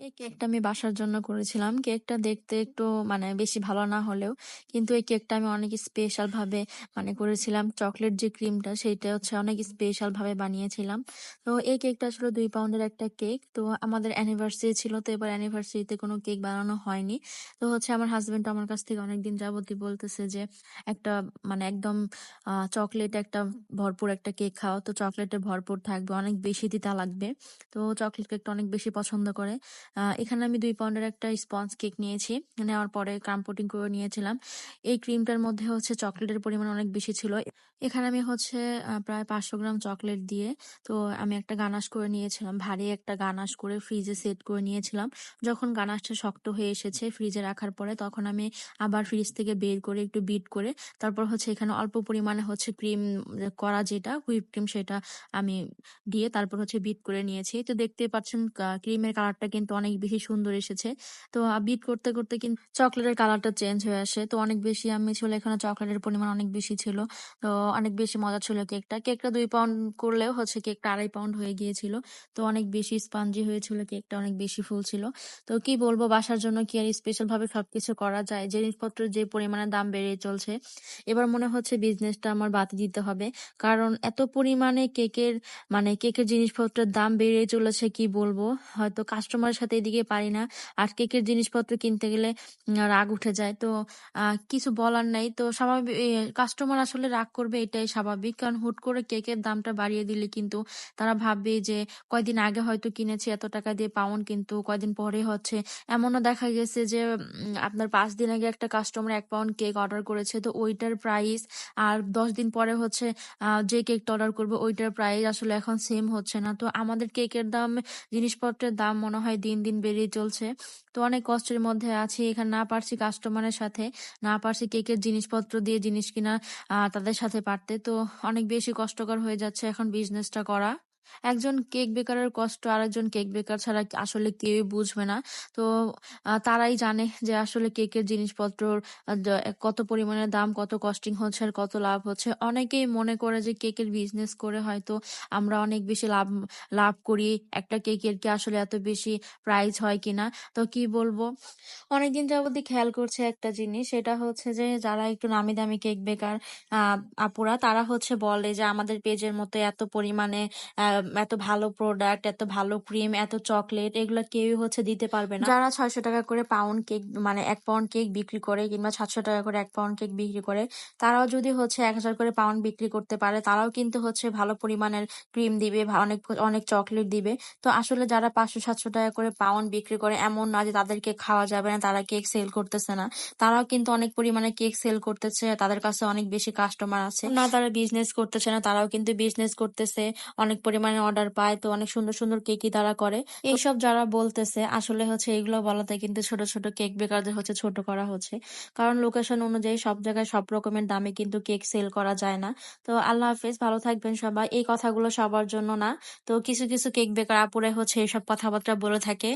এই কেকটা আমি বাসার জন্য করেছিলাম। কেকটা দেখতে একটু মানে বেশি ভালো না হলেও কিন্তু এই কেকটা আমি অনেক স্পেশাল ভাবে মানে করেছিলাম। চকলেট যে ক্রিমটা সেইটা হচ্ছে অনেক স্পেশাল ভাবে বানিয়েছিলাম। তো এই কেকটা আসলে ২ পাউন্ডের একটা কেক। তো আমাদের অ্যানিভার্সারি ছিল। তো এবার অ্যানিভার্সারিতে কোনো কেক বানানো হয়নি। তো হচ্ছে আমার হাসব্যান্ড আমার কাছ থেকে অনেকদিন যাবতই বলতেছে যে একটা মানে একদম চকলেট একটা ভরপুর একটা কেক খাও। তো চকলেটে ভরপুর থাকবে, অনেক বেশি তিতা লাগবে। তো চকলেট কেকটা অনেক বেশি পছন্দ করে। এখানে আমি দুই পাউন্ডের একটা স্পঞ্জ কেক নিয়েছি। নেওয়ার পরে ক্রাম কোটিং করে নিয়েছিলাম। এই ক্রিমটার মধ্যে হচ্ছে চকলেটের পরিমাণ অনেক বেশি ছিল। এখানে আমি হচ্ছে প্রায় ৫০০ গ্রাম চকলেট দিয়ে, তো আমি একটা গানাশ করে নিয়েছিলাম। ভারী একটা গানাশ করে ফ্রিজে সেট করে নিয়েছিলাম। যখন গানাশটা শক্ত হয়ে এসেছে ফ্রিজে রাখার পরে, তখন আমি আবার ফ্রিজ থেকে বের করে একটু বিট করে, তারপর হচ্ছে এখানে অল্প পরিমাণে হচ্ছে ক্রিম করা যেটা হুইপ ক্রিম সেটা আমি দিয়ে তারপর হচ্ছে বিট করে নিয়েছি। তো দেখতে পাচ্ছেন ক্রিমের কালারটা কিন্তু অনেক বেশি সুন্দর এসেছে। তো বিট করতে, করতে কিন্তু চকলেটের কালারটা চেঞ্জ হয়ে আসে। তো অনেক বেশি আমি ছিল এখানে চকলেটের পরিমাণ অনেক বেশি ছিল। তো অনেক বেশি মজা ছিল কেকটা। কেকটা ২ পাউন্ড করলেও হচ্ছে কেকটা ২.৫ পাউন্ড হয়ে গিয়েছিল। তো অনেক বেশি স্পঞ্জি হয়েছিল কেকটা অনেক বেশি ফুল ছিল। তো কি বলব বাসার জন্য কি আর স্পেশাল ভাবে সবকিছু করা যায়। জিনিসপত্রের যে পরিমাণে দাম বেড়ে চলছে। এবার মনে হচ্ছে বিজনেসটা আমার বাদ দিতে হবে। কারণ এত পরিমাণে কেকের মানে কেকের জিনিসপত্রের দাম বেড়ে চলেছে কি বলব। হয়তো কাস্টমারের সাথে এদিকে পারি না। আর কেকের জিনিসপত্র কিনতে গেলে রাগ উঠে যায়। তো কিছু বলার নাই। তো স্বাভাবিক কাস্টমার আসলে রাগ করবে এটাই স্বাভাবিক। কারণ হুট করে কেকের দামটা বাড়িয়ে দিলে কিন্তু তারা ভাববে যে কয়দিন আগে হয়তো কিনেছি এত টাকা দিয়ে পাউন্ড কিন্তু কয়দিন পরে হচ্ছে এমনও দেখা গেছে যে আপনার পাঁচ দিন আগে একটা কাস্টমার এক পাউন্ড কেক অর্ডার করেছে। তো ওইটার প্রাইস আর ১০ দিন পরে হচ্ছে যে কেকটা অর্ডার করবে ওইটার প্রাইস আসলে এখন সেম হচ্ছে না। তো আমাদের কেকের দাম জিনিসপত্রের দাম মনে হয় দিন, দিন বেড়েই চলছে। তো অনেক কষ্টের মধ্যে আছি। এখানে না পারছি কাস্টমারের সাথে, না পারছি কেকের জিনিসপত্র দিয়ে জিনিস কিনা তাদের সাথে পারতে। তো অনেক বেশি কষ্টকর হয়ে যাচ্ছে এখন বিজনেসটা করা। একজন কেক বেকারের কষ্ট আরেকজন কেক বেকার ছাড়া আসলে কেউই বুঝবে না। তো তারাই জানে যে আসলে কেকের দ কত পরিমাণে দাম, কত কস্টিং হচ্ছে আর কত লাভ হচ্ছে। অনেকেই মনে করে যে কেকের বিজনেস করে হয়তো আমরা অনেক বেশি লাভ লাভ করি। একটা কেকের কি আসলে এত বেশি প্রাইস হয় কিনা? তো কি বলব? অনেকদিন যাবতই খেয়াল করছি একটা জিনিস সেটা হচ্ছে যে যারা একটু নামি দামি কেক বেকার আ আপুরা তারা হচ্ছে বলে যে আমাদের পেজের মতো এত পরিমাণে এত ভালো প্রোডাক্ট, এত ভালো ক্রিম, এত চকলেট এগুলা কেউই হচ্ছে দিতে পারবে না। যারা ৳৬০০ করে পাউন্ড কেক মানে ১ পাউন্ড কেক বিক্রি করে কিংবা ৳৭০০ করে ১ পাউন্ড কেক বিক্রি করে তারাও যদি হচ্ছে ১০০০ করে পাউন্ড বিক্রি করতে পারে তারাও কিন্তু হচ্ছে ভালো পরিমাণের ক্রিম দিবে, অনেক অনেক চকলেট দিবে। তো আসলে যারা ৳৫০০-৭০০ করে পাউন্ড বিক্রি করে এমন না যে তাদেরকে খাওয়া যাবে না, তারা কেক সেল করতেছে না। তারাও কিন্তু অনেক পরিমাণে কেক সেল করতেছে। তাদের কাছে অনেক বেশি কাস্টমার আছে। না তারা বিজনেস করতেছে না, তারাও কিন্তু বিজনেস করতেছে। অনেক পরিমাণে অর্ডার পায়। তো অনেক সুন্দর, সুন্দর কেকই তারা করে। এইসব যারা বলতেছে আসলে হচ্ছে এগুলো বলাতে কিন্তু ছোট, ছোট কেক বেকারদের হচ্ছে ছোট করা হচ্ছে। কারণ লোকেশন অনুযায়ী সব জায়গায় সব রকমের দামে কিন্তু কেক সেল করা যায় না। তো আল্লাহ হাফেজ। ভালো থাকবেন সবাই। এই কথাগুলো সবার জন্য না। তো কিছু, কিছু কেক বেকার আপুরে হচ্ছে এইসব কথাবার্তা বলে থাকে।